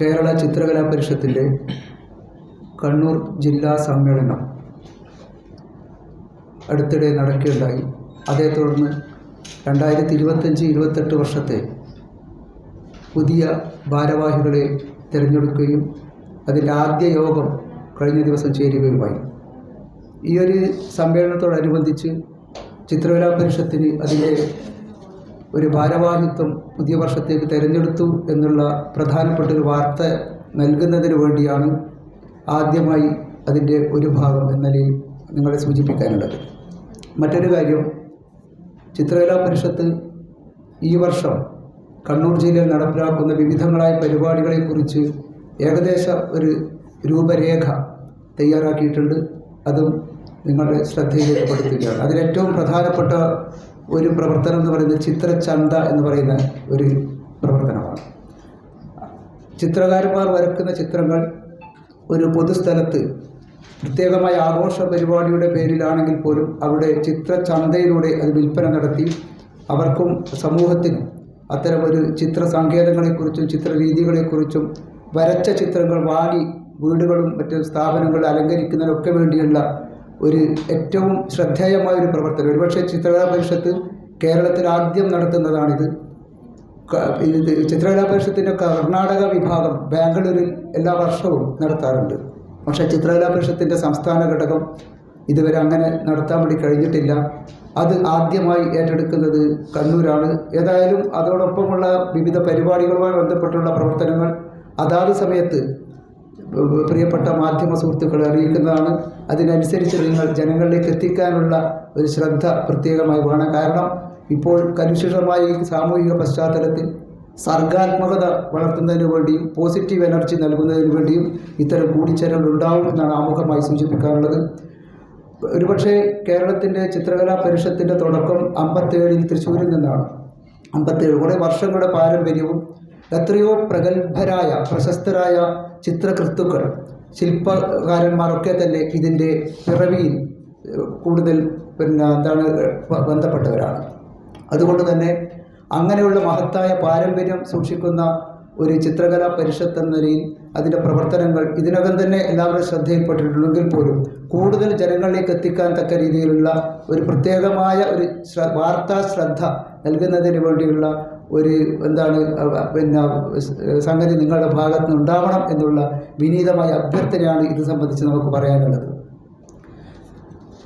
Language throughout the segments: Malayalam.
കേരള ചിത്രകലാ പരിഷത്തിന്റെ കണ്ണൂർ ജില്ലാ സമ്മേളനം അടുത്തിടെ നടക്കുകയുണ്ടായി. അതേ തുടർന്ന് രണ്ടായിരത്തി ഇരുപത്തഞ്ച് ഇരുപത്തെട്ട് വർഷത്തെ പുതിയ ഭാരവാഹികളെ തിരഞ്ഞെടുക്കുകയും അതിന്റെ ആദ്യ യോഗം കഴിഞ്ഞ ദിവസം ചേരുകയുമായി. ഈ ഒരു സമ്മേളനത്തോടനുബന്ധിച്ച് ചിത്രകലാ പരിഷത്തിന് അതിന്റെ ഒരു ഭാരവാഹിത്വം പുതിയ വർഷത്തേക്ക് തിരഞ്ഞെടുത്തു എന്നുള്ള പ്രധാനപ്പെട്ട ഒരു വാർത്ത നൽകുന്നതിന് വേണ്ടിയാണ് ആദ്യമായി അതിന്റെ ഒരു ഭാഗം എന്ന നിലയിൽ നിങ്ങളെ സൂചിപ്പിക്കാനുള്ളത്. മറ്റൊരു കാര്യം ചിത്രകലാ പരിഷത്ത് ഈ വർഷം കണ്ണൂർ ജില്ലയിൽ നടപ്പിലാക്കുന്ന വിവിധങ്ങളായ പരിപാടികളെക്കുറിച്ച് ഏകദേശ ഒരു രൂപരേഖ തയ്യാറാക്കിയിട്ടുണ്ട്. അതും നിങ്ങളുടെ ശ്രദ്ധയിലേക്ക് പെടുത്തുകയാണ് അതിലേറ്റവും പ്രധാനപ്പെട്ട ഒരു പ്രവർത്തനം എന്ന് പറയുന്നത് ചിത്രചന്ത എന്ന് പറയുന്ന ഒരു പ്രവർത്തനമാണ്. ചിത്രകാരന്മാർ വരക്കുന്ന ചിത്രങ്ങൾ ഒരു പൊതുസ്ഥലത്ത് പ്രത്യേകമായ ആഘോഷ പരിപാടിയുടെ പേരിലാണെങ്കിൽ പോലും അവിടെ ചിത്രചന്തയിലൂടെ അത് വിൽപ്പന നടത്തി അവർക്കും സമൂഹത്തിനും അത്തരമൊരു ചിത്ര സങ്കേതങ്ങളെക്കുറിച്ചും ചിത്രരീതികളെക്കുറിച്ചും വരച്ച ചിത്രങ്ങൾ വാങ്ങി വീടുകളും മറ്റ് സ്ഥാപനങ്ങൾ അലങ്കരിക്കുന്നതിനൊക്കെ വേണ്ടിയുള്ള ഒരു ഏറ്റവും ശ്രദ്ധേയമായ ഒരു പ്രവർത്തനം. ഒരുപക്ഷെ ചിത്രകലാ പരിഷത്ത് കേരളത്തിൽ ആദ്യം നടത്തുന്നതാണിത്. ഇത് ചിത്രകലാ പരിഷത്തിന്റെ കർണാടക വിഭാഗം ബാംഗ്ലൂരിൽ എല്ലാ വർഷവും നടത്താറുണ്ട്. പക്ഷേ ചിത്രകലാ പരിഷത്തിന്റെ സംസ്ഥാന ഘടകം ഇതുവരെ അങ്ങനെ നടത്താൻ വേണ്ടി കഴിഞ്ഞിട്ടില്ല. അത് ആദ്യമായി ഏറ്റെടുക്കുന്നത് കണ്ണൂരാണ്. ഏതായാലും അതോടൊപ്പമുള്ള വിവിധ പരിപാടികളുമായി ബന്ധപ്പെട്ടുള്ള പ്രവർത്തനങ്ങൾ അതാത് സമയത്ത് പ്രിയപ്പെട്ട മാധ്യമ സുഹൃത്തുക്കളെ അറിയിക്കുന്നതാണ്. അതിനനുസരിച്ച് നിങ്ങൾ ജനങ്ങളിലേക്ക് എത്തിക്കാനുള്ള ഒരു ശ്രദ്ധ പ്രത്യേകമായി വേണം. കാരണം ഇപ്പോൾ കലുഷിതമായ ഈ സാമൂഹിക പശ്ചാത്തലത്തിൽ സർഗാത്മകത വളർത്തുന്നതിന് വേണ്ടിയും പോസിറ്റീവ് എനർജി നൽകുന്നതിന് വേണ്ടിയും ഇത്തരം കൂടിച്ചേരൽ ഉണ്ടാവും എന്നാണ് ആമുഖമായി സൂചിപ്പിക്കാനുള്ളത്. ഒരുപക്ഷെ കേരളത്തിന്റെ ചിത്രകലാ പരിഷത്തിന്റെ തുടക്കം അമ്പത്തേഴിൽ തൃശ്ശൂരിൽ നിന്നാണ്. അമ്പത്തേഴ് കുറേ വർഷങ്ങളുടെ പാരമ്പര്യവും എത്രയോ പ്രഗത്ഭരായ പ്രശസ്തരായ ചിത്രകൃത്തുക്കൾ ശില്പകാരന്മാരൊക്കെ തന്നെ ഇതിന്റെ പിറവിയിൽ കൂടുതൽ പിന്നെ എന്താണ് ബന്ധപ്പെട്ടവരാണ്. അതുകൊണ്ട് തന്നെ അങ്ങനെയുള്ള മഹത്തായ പാരമ്പര്യം സൂക്ഷിക്കുന്ന ഒരു ചിത്രകലാ പരിഷത്ത് എന്ന നിലയിൽ അതിന്റെ പ്രവർത്തനങ്ങൾ ഇതിനകം തന്നെ എല്ലാവരുടെ ശ്രദ്ധയിൽപ്പെട്ടിട്ടുണ്ടെങ്കിൽ പോലും കൂടുതൽ ജനങ്ങളിലേക്ക് എത്തിക്കാൻ തക്ക രീതിയിലുള്ള ഒരു പ്രത്യേകമായ ഒരു വാർത്താ ശ്രദ്ധ നൽകുന്നതിന് വേണ്ടിയുള്ള ഒരു എന്താണ് പിന്നെ സംഗതി നിങ്ങളുടെ ഭാഗത്ത് നിന്ന് ഉണ്ടാവണം എന്നുള്ള വിനീതമായ അഭ്യർത്ഥനയാണ് ഇത് സംബന്ധിച്ച് നമുക്ക് പറയാനുള്ളത്.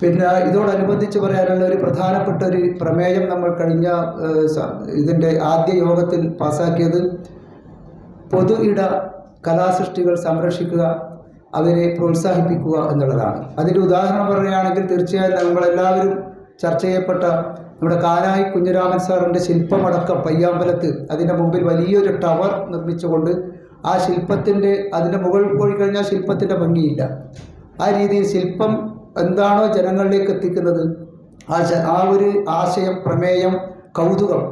പിന്നെ ഇതോടനുബന്ധിച്ച് പറയാനുള്ള ഒരു പ്രധാനപ്പെട്ട ഒരു പ്രമേയം നമ്മൾ കഴിഞ്ഞ ഇതിന്റെ ആദ്യ യോഗത്തിൽ പാസാക്കിയത് പൊതു ഇട കലാസൃഷ്ടികൾ സംരക്ഷിക്കുക അവരെ പ്രോത്സാഹിപ്പിക്കുക എന്നുള്ളതാണ്. അതിന്റെ ഉദാഹരണം പറയുകയാണെങ്കിൽ തീർച്ചയായും നമ്മളെല്ലാവരും ചർച്ച ചെയ്യപ്പെട്ട നമ്മുടെ കാനായി കുഞ്ഞിരാമൻ സാറിന്റെ ശില്പമടക്കം പയ്യാമ്പലത്ത് അതിന്റെ മുമ്പിൽ വലിയൊരു ടവർ നിർമ്മിച്ചുകൊണ്ട് ആ ശില്പത്തിന്റെ അതിന്റെ മുകളിൽ പോയി കഴിഞ്ഞാൽ ശില്പത്തിന്റെ ഭംഗിയില്ല. ആ രീതിയിൽ ശില്പം എന്താണോ ജനങ്ങളിലേക്ക് എത്തിക്കുന്നത് ആ ആ ഒരു ആശയം പ്രമേയം കൗതുകം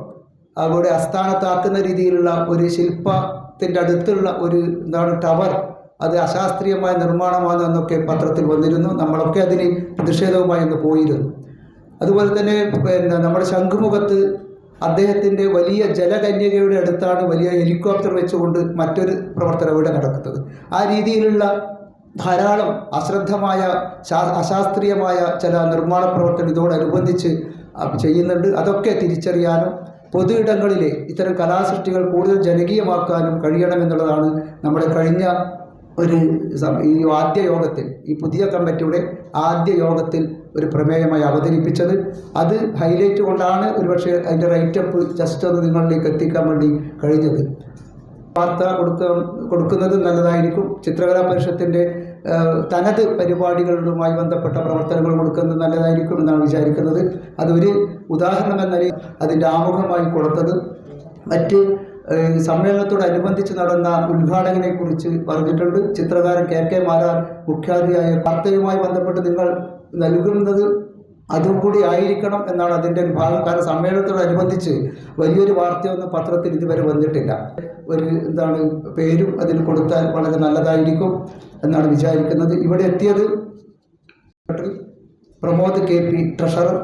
അവിടെ അസ്ഥാനത്താക്കുന്ന രീതിയിലുള്ള ഒരു ശില്പത്തിന്റെ അടുത്തുള്ള ഒരു എന്താണ് ടവർ അത് അശാസ്ത്രീയമായ നിർമ്മാണമാണെന്നൊക്കെ പത്രത്തിൽ വന്നിരുന്നു. നമ്മളൊക്കെ അതിന് പ്രതിഷേധവുമായി ഒന്ന് പോയിരുന്നു. അതുപോലെ തന്നെ പിന്നെ നമ്മുടെ ശംഖുമുഖത്ത് അദ്ദേഹത്തിന്റെ വലിയ ജലകന്യകയുടെ അടുത്താണ് വലിയ ഹെലികോപ്റ്റർ വെച്ചുകൊണ്ട് മറ്റൊരു പ്രവർത്തനം ഇവിടെ നടക്കുന്നത്. ആ രീതിയിലുള്ള ധാരാളം അശ്രദ്ധമായ അശാസ്ത്രീയമായ ചില നിർമ്മാണ പ്രവർത്തനം ഇതോടനുബന്ധിച്ച് ചെയ്യുന്നുണ്ട്. അതൊക്കെ തിരിച്ചറിയാനും പൊതു ഇടങ്ങളിലെ ഇത്തരം കലാസൃഷ്ടികൾ കൂടുതൽ ജനകീയമാക്കാനും കഴിയണമെന്നുള്ളതാണ് നമ്മുടെ കഴിഞ്ഞ ഒരു ഈ ആദ്യ യോഗത്തിൽ ഈ പുതിയ കമ്മിറ്റിയുടെ ആദ്യ യോഗത്തിൽ ഒരു പ്രമേയമായി അവതരിപ്പിച്ചത്. അത് ഹൈലൈറ്റ് കൊണ്ടാണ് ഒരുപക്ഷെ അതിന്റെ റൈറ്റപ്പ് ജസ്റ്റ് ഒന്ന് നിങ്ങളിലേക്ക് എത്തിക്കാൻ വേണ്ടി കഴിഞ്ഞത്. വാർത്ത കൊടുക്ക കൊടുക്കുന്നത് നല്ലതായിരിക്കും. ചിത്രകലാ പരിഷത്തിന്റെ തനത് പരിപാടികളുമായി ബന്ധപ്പെട്ട പ്രവർത്തനങ്ങൾ കൊടുക്കുന്നത് നല്ലതായിരിക്കും എന്നാണ് വിചാരിക്കുന്നത്. അതൊരു ഉദാഹരണം എന്ന നിലയിൽ അതിന്റെ ആമുഖമായി കൊടുത്തത്. മറ്റ് സമ്മേളനത്തോടനുബന്ധിച്ച് നടന്ന ഉദ്ഘാടകനെ കുറിച്ച് പറഞ്ഞിട്ടുണ്ട്. ചിത്രകാരൻ കെ കെ മാരാർ മുഖ്യാതിഥിയായ വാർത്തയുമായി ബന്ധപ്പെട്ട് നിങ്ങൾ നൽകുന്നത് അതും കൂടി ആയിരിക്കണം എന്നാണ് അതിന്റെ ഒരു ഭാഗം കാരണം സമ്മേളനത്തോടനുബന്ധിച്ച് വലിയൊരു വാർത്തയൊന്നും പത്രത്തിൽ ഇതുവരെ വന്നിട്ടില്ല. ഒരു എന്താണ് പേരും അതിൽ കൊടുത്താൽ വളരെ നല്ലതായിരിക്കും എന്നാണ് വിചാരിക്കുന്നത്. ഇവിടെ എത്തിയത് Pramod K P treasurer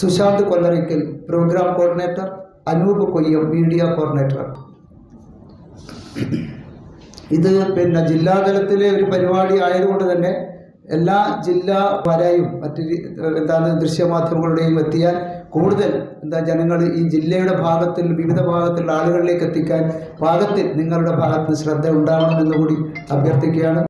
Sushant Kollarikkal programme coordinator Anoop Koyyam media coordinator. ഇത് പിന്നെ ജില്ലാതലത്തിലെ ഒരു പരിപാടി ആയതുകൊണ്ട് തന്നെ എല്ലാ ജില്ലാ വരെയും മറ്റ് എന്താണ് ദൃശ്യമാധ്യമങ്ങളുടെയും എത്തിയാൽ കൂടുതൽ എന്താ ജനങ്ങൾ ഈ ജില്ലയുടെ ഭാഗത്തിൽ വിവിധ ഭാഗത്തുള്ള ആളുകളിലേക്ക് എത്തിക്കാൻ ഭാഗത്തിൽ നിങ്ങളുടെ ഭാഗത്ത് ശ്രദ്ധ ഉണ്ടാവണമെന്ന് കൂടി അഭ്യർത്ഥിക്കുകയാണ്.